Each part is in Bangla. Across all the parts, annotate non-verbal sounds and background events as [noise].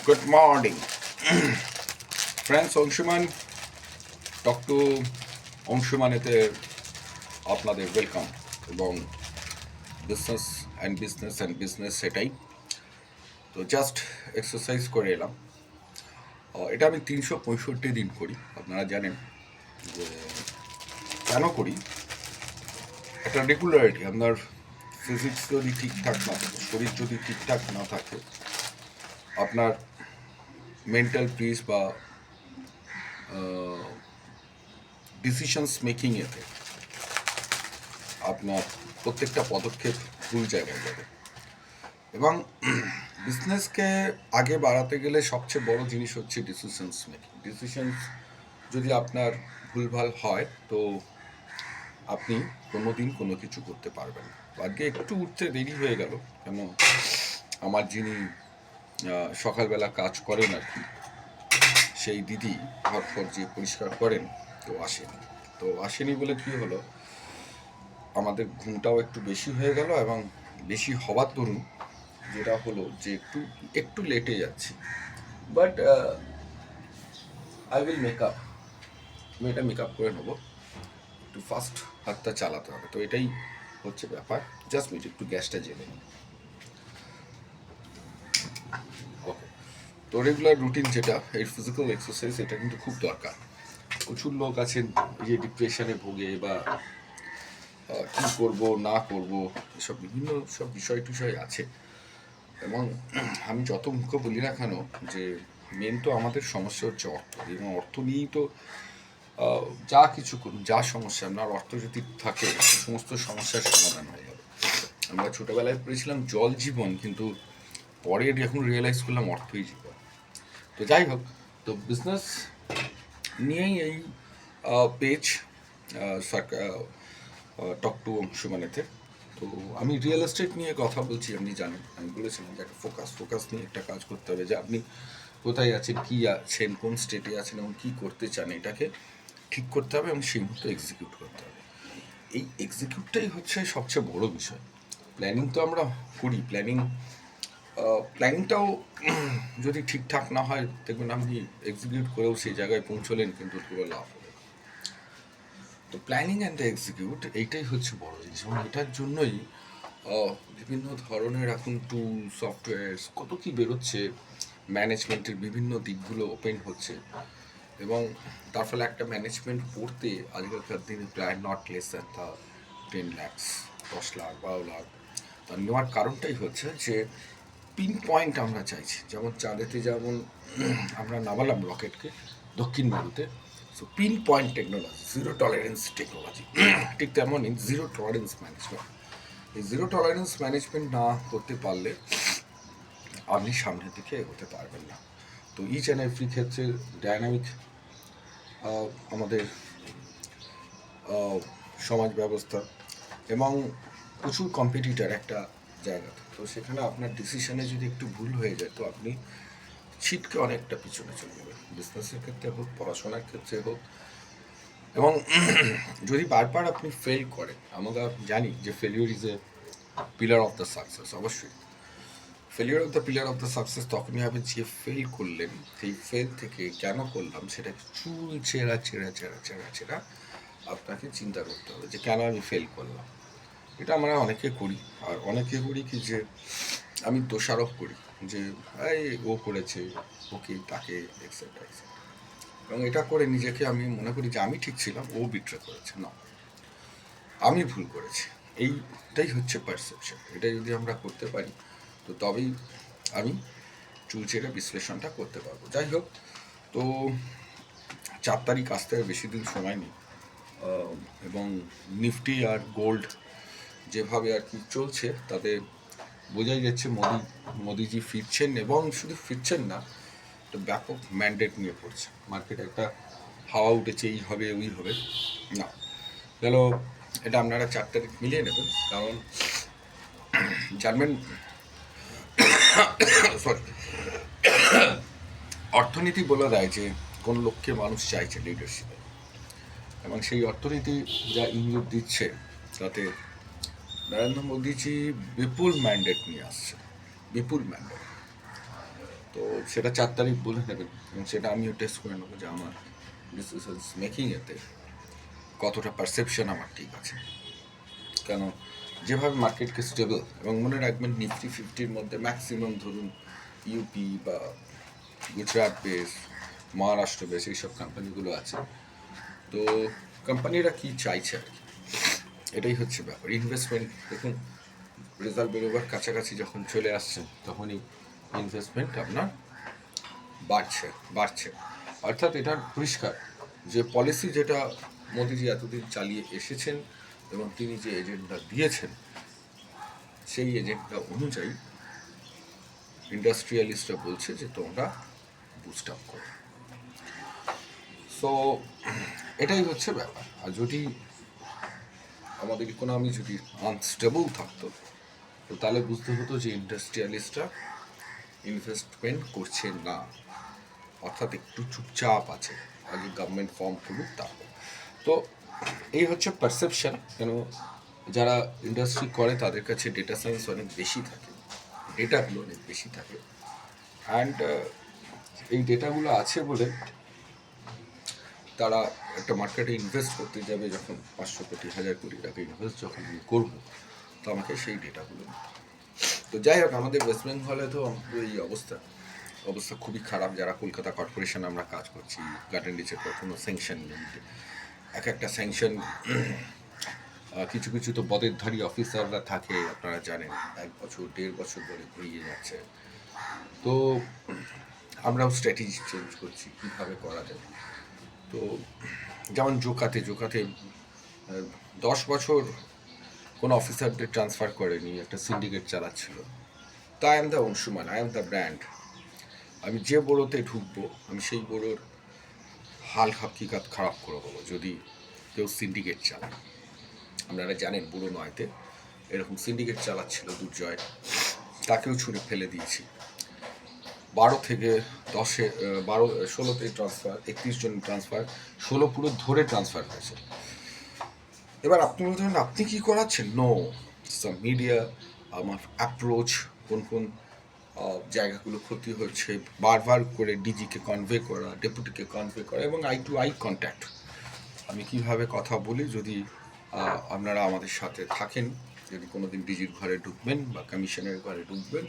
Good morning. [clears throat] Friends, talk to অংশুমানেতে আপনাদের ওয়েলকাম এবং business and business and business সেটাই তো জাস্ট এক্সারসাইজ করে এলাম এটা আমি তিনশো পঁয়ষট্টি দিন করি আপনারা জানেন যে কেন করি একটা রেগুলারিটি আপনার ফিজিক্স যদি ঠিকঠাক না থাকে শরীর যদি ঠিকঠাক না থাকে আপনার মেন্টাল পিস বা ডিসিশনস মেকিং এতে আপনার প্রত্যেকটা পদক্ষেপ ভুল জায়গায় যাবে। এবং বিজনেসকে আগে বাড়াতে গেলে সবচেয়ে বড় জিনিস হচ্ছে ডিসিশনস মেকিং ডিসিশনস যদি আপনার ভুলভাল হয়, তো আপনি কোনো দিন কোনো কিছু করতে পারবেন আজকে একটু উঠতে দেরি হয়ে গেল, কেন? আমার যিনি সকালবেলা কাজ করেন আর কি। সেই দিদি ঘর ফর যে পরিষ্কার করেন, তো আসেনি। তো আসেনি বলে কি হলো? আমাদের ঘুমটাও একটু বেশি হয়ে গেল এবং বেশি হওয়ার দরুন যেটা হলো যে একটু একটু লেটে যাচ্ছি। But I will make up আমি এটা মেক আপ করে নেব। একটু ফাস্ট হাতটা চালাতে হবে। তো এটাই হচ্ছে ব্যাপার। জাস্ট মিনিট, একটু গ্যাসটা জেনে নিই ওকে তো রেগুলার রুটিন যেটা এই ফিজিক্যাল এক্সারসাইজ এটা কিন্তু খুব দরকার। প্রচুর লোক আছেন যে ডিপ্রেশনে ভোগে বা কি করব, না করব, এসব বিভিন্ন সব বিষয় টিষয় আছে। এবং আমি যত মুখ্য বলি না কেন, যে মেন তো আমাদের সমস্যা হচ্ছে অর্থ। এবং অর্থ নিয়েই তো যা কিছু করুন, যা সমস্যা, আপনার অর্থ যদি থাকে সমস্ত সমস্যার সমাধান হয়ে যাবে। আমরা ছোটোবেলায় পড়েছিলাম জল জীবন, কিন্তু পরে এখন রিয়েলাইজ করলাম অর্থই জীবন। তো যাই হোক, তো বিজনেস নিয়েই এই পেজ টক টু অংশুমানেতে। তো আমি রিয়েল এস্টেট নিয়ে কথা বলছি, আপনি জানেন, আমি বলেছিলাম যে একটা ফোকাস ফোকাস নিয়ে একটা কাজ করতে হবে যে আপনি কোথায় আছেন, কী আছেন, কোন স্টেটে আছেন এবং কী করতে চান, এটাকে ঠিক করতে হবে এবং সেই মতো এক্সিকিউট করতে হবে। এই এক্সিকিউটটাই হচ্ছে সবচেয়ে বড় বিষয়। প্ল্যানিং তো আমরা করি প্ল্যানিং প্ল্যানিংটাও [clears throat] যদি ঠিকঠাক না হয়, দেখবেন আপনি এক্সিকিউট করেও সেই জায়গায় পৌঁছলেন, কিন্তু পুরো লাভ হবে তো প্ল্যানিং অ্যান্ড এক্সিকিউট এইটাই হচ্ছে বড় জিনিস। এবং এটার জন্যই বিভিন্ন ধরনের এখন টুল সফটওয়্যারস কত কী বেরোচ্ছে ম্যানেজমেন্টের বিভিন্ন দিকগুলো ওপেন হচ্ছে। এবং তার ফলে একটা ম্যানেজমেন্ট পড়তে আজকালকার দিনে প্রায় not less than the ten lakhs দশ লাখ, বারো লাখ। তার নেওয়ার কারণটাই হচ্ছে যে পিন পয়েন্ট আমরা চাইছি। যেমন চাঁদেতে যেমন আমরা নামালাম রকেটকে দক্ষিণ মেরুতে so pinpoint technology zero tolerance technology ঠিক তেমনই জিরো টলারেন্স ম্যানেজমেন্ট এই জিরো টলারেন্স ম্যানেজমেন্ট না করতে পারলে আপনি সামনের দিকে এগোতে পারবেন না। তো ইচ অ্যান্ড এভরি ক্ষেত্রে ডায়নামিক আমাদের সমাজ ব্যবস্থা এবং প্রচুর কম্পিটিটার একটা জায়গা তো সেখানে আপনার ডিসিশনে যদি একটু ভুল হয়ে যায়, তো আপনি ছিটকে অনেকটা পিছনে চলে যাবেন। বিজনেসের ক্ষেত্রে হোক, পড়াশোনার ক্ষেত্রে হোক। এবং [clears throat] যদি বারবার আপনি ফেল করেন, আমরা জানি যে failure is a pillar of the success অবশ্যই। Failure of the pillar of the success তখনই হবে যে ফেল করলেন, সেই ফেল থেকে কেন করলাম, সেটা চুল ছেঁড়া ছেঁড়া ছেঁড়া ছেঁড়া ছেঁড়া আপনাকে চিন্তা করতে হবে যে কেন আমি ফেল করলাম। এটা আমরা অনেকে করি, আর অনেকে করি কি যে আমি দোষারোপ করি যে, এই ও করেছে, ওকে, তাকে এক্সেট্রা এক্সেট্রা এবং এটা করে নিজেকে আমি মনে করি যে আমি ঠিক ছিলাম, ও বিট্রে করেছে। না, আমি ভুল করেছি। এইটাই হচ্ছে পারসেপশন এটা যদি আমরা করতে পারি, তো তবেই আমি চুলচেরা বিশ্লেষণটা করতে পারব। যাই হোক, তো চার তারিখ আসতে বেশি দিন সময় নেই। এবং নিফটি আর গোল্ড যেভাবে আর কি চলছে, তাতে বোঝাই যাচ্ছে মোদি, মোদিজি ফিরছেন এবং শুধু ফিরছেন না, একটা ব্যাপক ম্যান্ডেট নিয়ে পড়ছে। মার্কেটে একটা হাওয়া উঠেছে, এই হবে, ওই হবে। না, গেল, এটা আপনারা চার তারিখ মিলিয়ে নেবেন, কারণ জানবেন সরি অর্থনীতি বলে দেয় যে কোন লক্ষ্যে মানুষ চাইছে লিডারশিপে এবং সেই অর্থনীতি যা ইঙ্গিত দিচ্ছে, তাতে নরেন্দ্র মোদীজি বিপুল ম্যান্ডেট নিয়ে আসছে বিপুল ম্যান্ডেট তো সেটা চার তারিখ বলে নেবেন, এবং সেটা আমিও টেস্ট করে নেব যে আমার ডিসিশনস মেকিং এতে কতটা পারসেপশন আমার ঠিক আছে। কেন? যেভাবে মার্কেটকে স্টেবল এবং মনে রাখবেন নিফটি ফিফটির মধ্যে ম্যাক্সিমাম ধরুন ইউপি বা গুজরাট বেস মহারাষ্ট্র বেস এইসব কোম্পানিগুলো আছে। তো কোম্পানিরা কী চাইছে আর কি? এটাই হচ্ছে ব্যাপার। ইনভেস্টমেন্ট দেখুন রেজাল্ট বেরোবার কাছাকাছি যখন চলে আসছে, তখনই ইনভেস্টমেন্ট আপনার বাড়ছে বাড়ছে। অর্থাৎ এটা পরিষ্কার যে পলিসি যেটা মোদিজি এতদিন চালিয়ে এসেছেন এবং তিনি যে এজেন্ডা দিয়েছেন, সেই এজেন্ডা অনুযায়ী ইন্ডাস্ট্রিয়ালিস্টরা বলছে যে তোমরা বুস্ট আপ করো। সো এটাই হচ্ছে ব্যাপার। আর যদি আমাদের ইকোনমি যদি আনস্টেবল থাকতো, তো তাহলে বুঝতে হতো যে ইন্ডাস্ট্রিয়ালিস্টরা ইনভেস্টমেন্ট করছে না। অর্থাৎ একটু চুপচাপ আছে, আগে গভর্নমেন্ট ফর্ম করুক তারপর। তো এই হচ্ছে পারসেপশন কেন যারা ইন্ডাস্ট্রি করে তাদের কাছে ডেটা সায়েন্স অনেক বেশি থাকে ডেটাগুলো অনেক বেশি থাকে। অ্যান্ড এই ডেটাগুলো আছে বলে তারা একটা মার্কেটে ইনভেস্ট করতে যাবে যখন পাঁচশো কোটি, হাজার কোটি টাকা ইনভেস্ট যখন আমি করব, তো আমাকে সেই ডেটাগুলো তো যাই হোক, আমাদের ওয়েস্ট বেঙ্গলে তো এই অবস্থা। অবস্থা খুবই খারাপ। যারা কলকাতা কর্পোরেশন আমরা কাজ করছি গার্ডেন ডিচের কোনো স্যাংশন নেই। এক একটা স্যাংশন কিছু কিছু তো পদেরধারী অফিসাররা থাকে, আপনারা জানেন, এক বছর, দেড় বছর ধরে ঘুরিয়ে যাচ্ছে। তো আমরাও স্ট্র্যাটেজি চেঞ্জ করছি, কীভাবে করা যায়। তো যেমন জোকাতে জোকাতে দশ বছর কোনো অফিসারদের ট্রান্সফার করেনি, একটা সিন্ডিকেট চালাচ্ছিল। তা I am the Anshuman I am the brand আমি যে বড়োতে ঢুকবো, আমি সেই বড়োর হাল হাকিকাত খারাপ করে দেবো, যদি কেউ সিন্ডিকেট চালায়। আপনারা জানেন বুড়ো নয়তে এরকম সিন্ডিকেট চালাচ্ছিল দুর্জয়, তাকেও ছুঁড়ে ফেলে দিয়েছি। বারো থেকে দশে বারো, ষোলোতে ট্রান্সফার একত্রিশ জন ট্রান্সফার ষোলো পুরো ধরে ট্রান্সফার হয়েছে। এবার আপনি বলতে পারেন, আপনি কী করাচ্ছেন? নো মিডিয়া আমার অ্যাপ্রোচ কোন কোন জায়গাগুলো ক্ষতি হচ্ছে বারবার করে ডিজিকে কনভে করা ডেপুটিকে কনভে করা এবং আই টু আই কন্ট্যাক্ট আমি কীভাবে কথা বলি? যদি আপনারা আমাদের সাথে থাকেন, যদি কোনো দিন ডিজির ঘরে ঢুকবেন বা কমিশনের ঘরে ঢুকবেন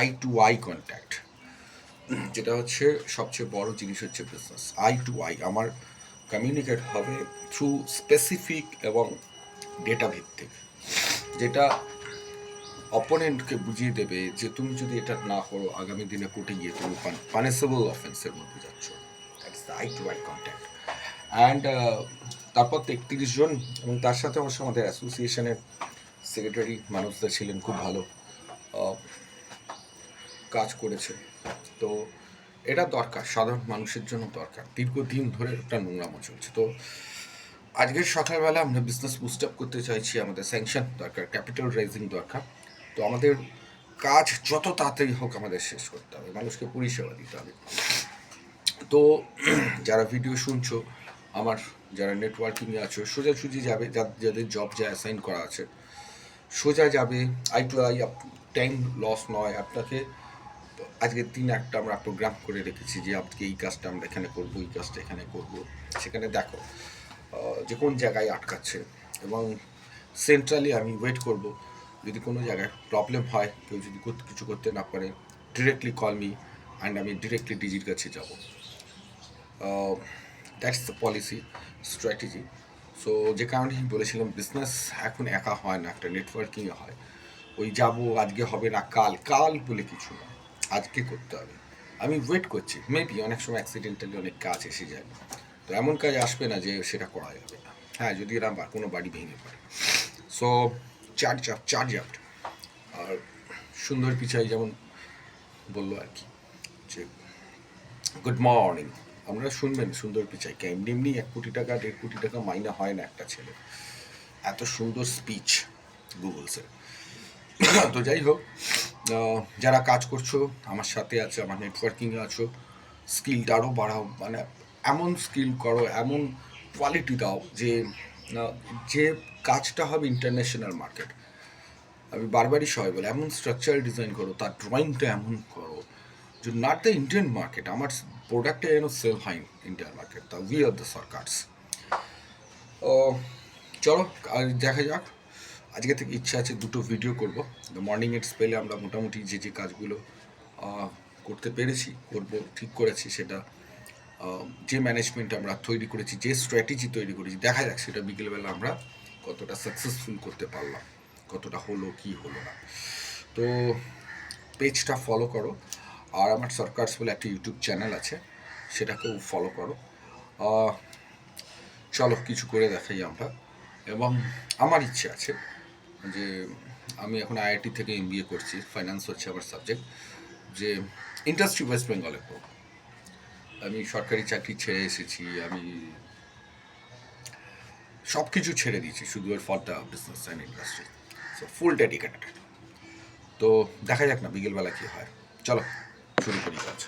আই টু আই কন্ট্যাক্ট যেটা হচ্ছে সবচেয়ে বড় জিনিস হচ্ছে বিজনেস আই টু আই আমার কমিউনিকেট হবে থ্রু স্পেসিফিক এবং ডেটা ভিত্তিক, যেটা অপোনেন্টকে বুঝিয়ে দেবে যে তুমি যদি এটা না করো, আগামী দিনে কোর্টে গিয়ে তুমি পানিসেবল অফেন্সের মধ্যে যাচ্ছ। That's the eye to eye contact and তারপর একত্রিশ জন এবং তার সাথে অবশ্য আমাদের অ্যাসোসিয়েশনের সেক্রেটারি মানুষদা ছিলেন, খুব ভালো কাজ করেছে তো এটা দরকার, সাধারণ মানুষের জন্য দরকার। দীর্ঘদিন ধরে একটা নোংরামো চলছে। তো আজকের সকালবেলা আমরা বিজনেস বুস্ট আপ করতে চাইছি, আমাদের স্যাংশন দরকার ক্যাপিটাল রাইজিং দরকার। তো আমাদের কাজ যত তাড়াতাড়ি হোক আমাদের শেষ করতে হবে, মানুষকে পরিষেবা দিতে হবে। তো যারা ভিডিও শুনছো, আমার যারা নেটওয়ার্কিংয়ে আছো, সোজাসুজি যাবে যাদের জব যা অ্যাসাইন করা আছে, সোজা যাবে। Eye to eye time loss নয়, আপনাকে আজকের দিন একটা আমরা প্রোগ্রাম করে রেখেছি যে আজকে এই কাজটা আমরা এখানে করব, এই কাজটা এখানে করব। সেখানে দেখো যে কোন জায়গায় আটকাচ্ছে এবং সেন্ট্রালি আমি ওয়েট করব। যদি কোনো জায়গায় প্রবলেম হয়, কেউ যদি কিছু করতে না পারে ডিরেক্টলি কল মি অ্যান্ড আমি ডিরেক্টলি ডিজির কাছে যাব। That's the policy strategy so যে কারণে আমি বলেছিলাম বিজনেস এখন একা হয় না, একটা নেটওয়ার্কিংয়ে হয়। ওই যাব, আজকে হবে না, কাল। কাল বলে কিছু না। আজকে করতে হবে। আমি ওয়েট করছি। মেবি অনেক সময় অ্যাক্সিডেন্টালি অনেক কাজ এসে যায়। তো এমন কাজ আসবে না যে সেটা করা যাবে না। হ্যাঁ যদি এরা কোনো বাড়ি ভেঙে পড়ে। So charge up charge up আর সুন্দর পিছাই যেমন বলল আর কি, যে গুড মর্নিং আপনারা শুনবেন সুন্দর পিচাইকে এমনি এমনি এক কোটি টাকা, দেড় কোটি টাকা মাইনা হয় না একটা ছেলে। এত সুন্দর স্পিচ গুগলসের [coughs] তো যাই হোক যারা কাজ করছ, আমার সাথে আছে, আমার নেটওয়ার্কিংয়ে আছো স্কিলটা আরও বাড়াও। মানে এমন স্কিল করো, এমন কোয়ালিটি দাও যে যে কাজটা হবে ইন্টারন্যাশনাল মার্কেট আমি বারবারই সবাই বলে, এমন স্ট্রাকচারাল ডিজাইন করো, তার ড্রয়িংটা এমন করো যে নট দ্য ইন্ডিয়ান মার্কেট আমার প্রোডাক্টটা যেন সেল হয় ইন্ডিয়ান মার্কেট তা উই আর দ্য সরকারস চলো দেখা যাক। আজকে থেকে ইচ্ছা আছে দুটো ভিডিও করব। মর্নিং এর স্পেলে আমরা মোটামুটি যে যে কাজগুলো করতে পেরেছি, করব, ঠিক করেছি সেটা যে ম্যানেজমেন্ট আমরা তৈরি করেছি, যে স্ট্র্যাটেজি তৈরি করেছি, দেখা যাক সেটা বিকেলবেলা আমরা কতটা সাকসেসফুল করতে পারলাম, কতটা হলো, কি হলো না। তো পেজটা ফলো করো। আর আমার সরকারস বলে একটা ইউটিউব চ্যানেল আছে, সেটাকেও ফলো করো। চলো, কিছু করে দেখাই আমরা। এবং আমার ইচ্ছে আছে যে আমি এখন আইআইটি থেকে এম করছি ফাইন্যান্স হচ্ছে আমার সাবজেক্ট যে ইন্ডাস্ট্রি ওয়েস্ট বেঙ্গলে করব আমি সরকারি চাকরি ছেড়ে এসেছি, আমি সব কিছু ছেড়ে দিয়েছি, শুধু এর for the business and industry so full dedicated তো দেখা যাক না, বিকেলবেলা কী হয়। চলো, শুরু করি কাজ।